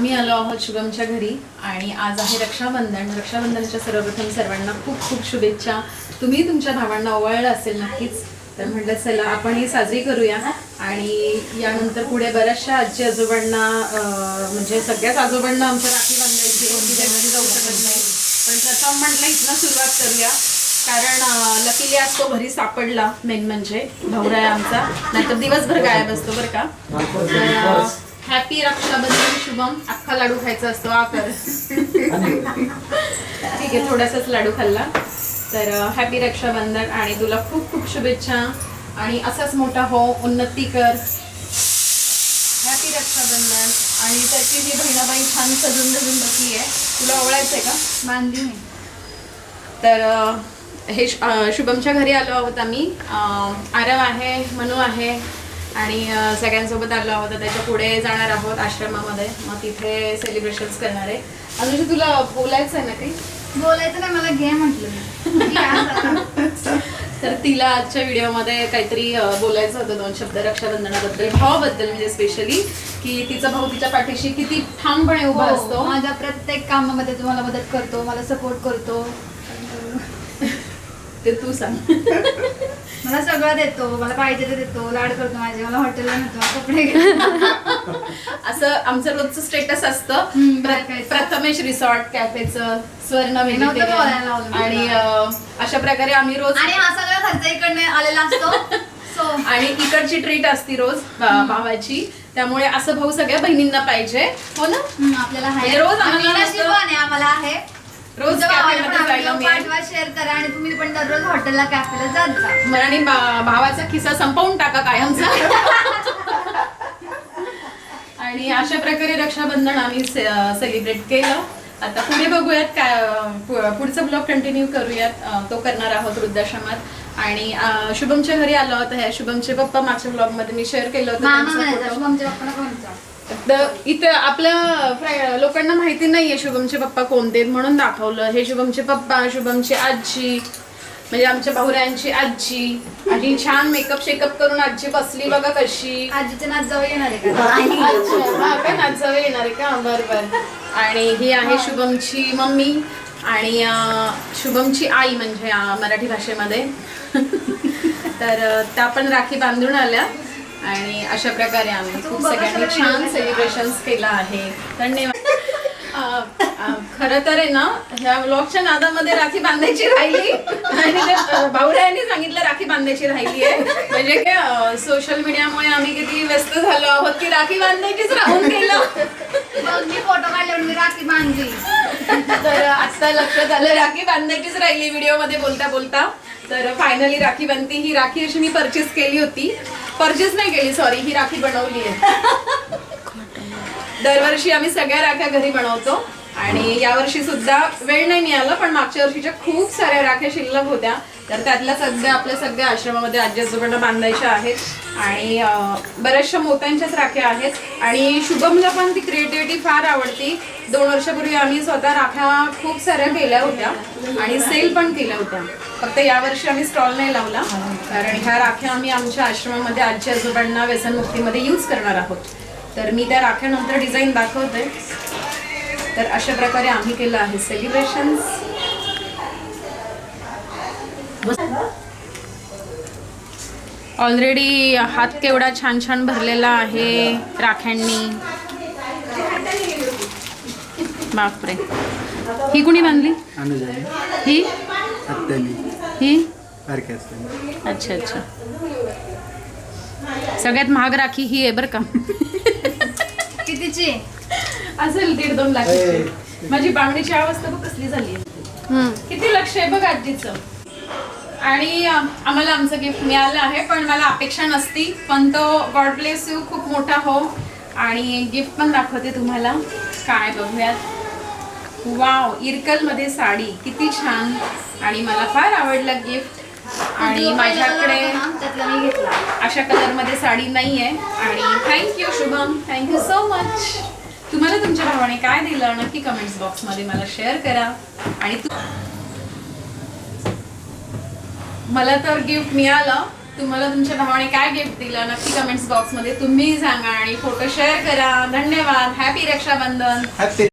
आम्ही आलो आहोत शुभमच्या घरी आणि आज आहे रक्षाबंधन. रक्षाबंधनच्या सर्वप्रथम सर्वांना खूप खूप शुभेच्छा. तुम्ही तुमच्या भावांना ओवाळलं असेल नक्कीच तर म्हटलं चला आपण ही साजरी करूया. आणि यानंतर पुढे बऱ्याचशा आजी आजोबांना म्हणजे सगळ्याच आजोबांना आमच्या राखी बांधायची होती घरी जाऊ शकत नाही. पण प्रथम म्हटलं इथनं सुरुवात करूया. कारण लकीली आज तो घरी सापडला मेन म्हणजे. भाऊराय आमचा. नाहीतर दिवसभर गायब असतो बरं का. तर हॅपी रक्षाबंधन शुभम. अख्खा लाडू खायचा असतो आ कर. ठीक आहे थोडासाच लाडू खाल्ला. तर हॅपी रक्षाबंधन आणि तुला खूप खूप शुभेच्छा. आणि असाच मोठा हो उन्नती कर. हॅपी रक्षाबंधन. आणि त्याची ही बहिणाबाई छान सजून धजून बसली आहे. तुला ओळायचंय का? बांधली तर हे शुभमच्या घरी आलो आहोत आम्ही. आरव आहे मनू आहे. आणि सगळ्यांसोबत आलो आहोत. त्याच्या पुढे जाणार आहोत आश्रमामध्ये. मग तिथे सेलिब्रेशन्स करणार आहे. अनुषी तुला बोलायचं आहे ना काही? बोलायचं नाही मला घे म्हटलं. तर तिला आजच्या व्हिडिओमध्ये काहीतरी बोलायचं होतं दोन शब्द रक्षाबंधनाबद्दल भावाबद्दल म्हणजे स्पेशली की तिचा भाऊ तिच्या पाठीशी किती ठामपणे उभा हो, असतो. माझ्या प्रत्येक कामामध्ये तुम्हाला मदत करतो मला सपोर्ट करतो. ते तू सांग. मला सगळं देतो मला पाहिजे ते देतो लाड करतो माझे मला हॉटेलला नेतो कपडे. असं आमचं रोजचं स्टेटस असतं. प्रथमेश रिसॉर्ट कॅफेचं स्वर्ण आणि अशा प्रकारे आम्ही रोज आणि हा सगळा खर्च इकडने आलेला असतो. आणि इकडची ट्रीट असती रोज भावाची. त्यामुळे असं भाऊ सगळ्या बहिणींना पाहिजे. हो ना? आपल्याला म्हणजे रोज आम्हाला आहे. रोज कॅफेमध्ये जायला मिळेल. पाठवा शेअर करा आणि तुम्ही पण दररोज हॉटेलला कॅफेला जात जा. मग आणि भावाचा खिस्सा संपवून टाका कायमचा. आणि अशा प्रकारे रक्षाबंधन आम्ही सेलिब्रेट केलं. आता पुढे बघूयात काय अं, पु- पुढचा ब्लॉग कंटिन्यू करूयात. अं, तो करणार आहोत वृद्धाश्रमात. आणि अं, शुभमच्या घरी आलो होता ह्या शुभमचे पप्पा मागच्या ब्लॉगमध्ये मी शेअर केलं होतं मामा त्यांचा म्हणायचा photo. शुभमच्या पप्पाला कोणचा तर इथं आपल्या लोकांना माहिती नाहीये शुभमचे पप्पा कोणते आहेत म्हणून दाखवलं. हे शुभमचे पप्पा शुभमची आजी म्हणजे आमच्या भाऊऱ्यांची आजी. आणि छान मेकअप शेकअप करून आजी बसली बघा कशी. आजीचे नाच जवळ येणार आहे का? अच्छा, का नाचावे येणार आहे का? बर बर. आणि ही आहे शुभमची मम्मी आणि शुभमची आई म्हणजे मराठी भाषेमध्ये. तर त्या पण राखी बांधून आल्या. आणि अशा प्रकारे आम्ही खूप सगळ्यांनी छान सेलिब्रेशन्स केलं आहे. धन्यवाद. खरं तर आहे ना ह्या ब्लॉगच्या नादामध्ये राखी बांधायची राहिली. आणि भाऊरायांनी सांगितलं राखी बांधायची राहिली आहे. म्हणजे काय सोशल मीडियामुळे आम्ही किती व्यस्त झालो आहोत की राखी बांधायचीच राहून गेलं. फोटो काढल्यावर मी राखी बांधली. तर आता लक्षात आलं राखी बांधायचीच राहिली व्हिडिओमध्ये बोलता बोलता. तर फायनली राखी बनती. ही राखी अशी मी परचेस केली होती. परचेस नाही केली सॉरी ही राखी बनवली आहे. दरवर्षी आम्ही सगळ्या राख्या घरी बनवतो. आणि यावर्षी सुद्धा वेळ नाही मिळाला पण मागच्या वर्षीच्या खूप साऱ्या राख्या शिल्लक होत्या. तर त्यातल्या सध्या आपल्या सगळ्या आश्रमामध्ये आजी आजोबांना बांधायच्या आहेत. आणि बऱ्याचशा मोत्यांच्याच राख्या आहेत. आणि शुभमला पण ती क्रिएटिव्हिटी फार आवडती. दोन वर्षापूर्वी आम्ही स्वतः राख्या खूप साऱ्या केल्या होत्या. आणि सेल पण केल्या होत्या. फक्त यावर्षी आम्ही स्टॉल नाही लावला. कारण ह्या राख्या आम्ही आमच्या आश्रमामध्ये आजी आजोबांना व्यसनमुक्तीमध्ये यूज करणार आहोत. तर मी त्या राख्यानंतर डिझाईन दाखवते. तर अशा प्रकारे आम्ही केलं आहे सेलिब्रेशन्स ऑलरेडी हात केवढा छान छान भरलेला आहे राख्यांनी. बापरे. ही कुणी बांधली? ही? ही? अच्छा अच्छा. सगळ्यात महाग राखी ही आहे बरं का. कितीची? असेल दीड दोन लाखाची माझी बांगडीची अवस्था बघ कसली झाली किती लक्ष आहे बघ आजीचं. आणि आम्हाला आमचं गिफ्ट मिळालं आहे पण मला अपेक्षा नसती. पण तो गॉड ब्लेस यू खूप मोठा हो. आणि गिफ्ट पण दाखवते तुम्हाला. काय बघूयात. वाव इरकलमध्ये साडी. किती छान. आणि मला फार आवडलं गिफ्ट आणि माझ्याकडे अशा कलरमध्ये साडी नाही आहे आणि thank you Shubham. Thank you so much तुम्हाला तुमच्या भावाने काय दिलं? नक्की कमेंट्स बॉक्समध्ये मला शेअर करा. आणि मला तर गिफ्ट मिळालं. तुम्हाला तुमच्या भावाने काय गिफ्ट दिलं नक्की कमेंट्स बॉक्समध्ये तुम्ही सांगा आणि फोटो शेअर करा. धन्यवाद. हॅपी रक्षाबंधन.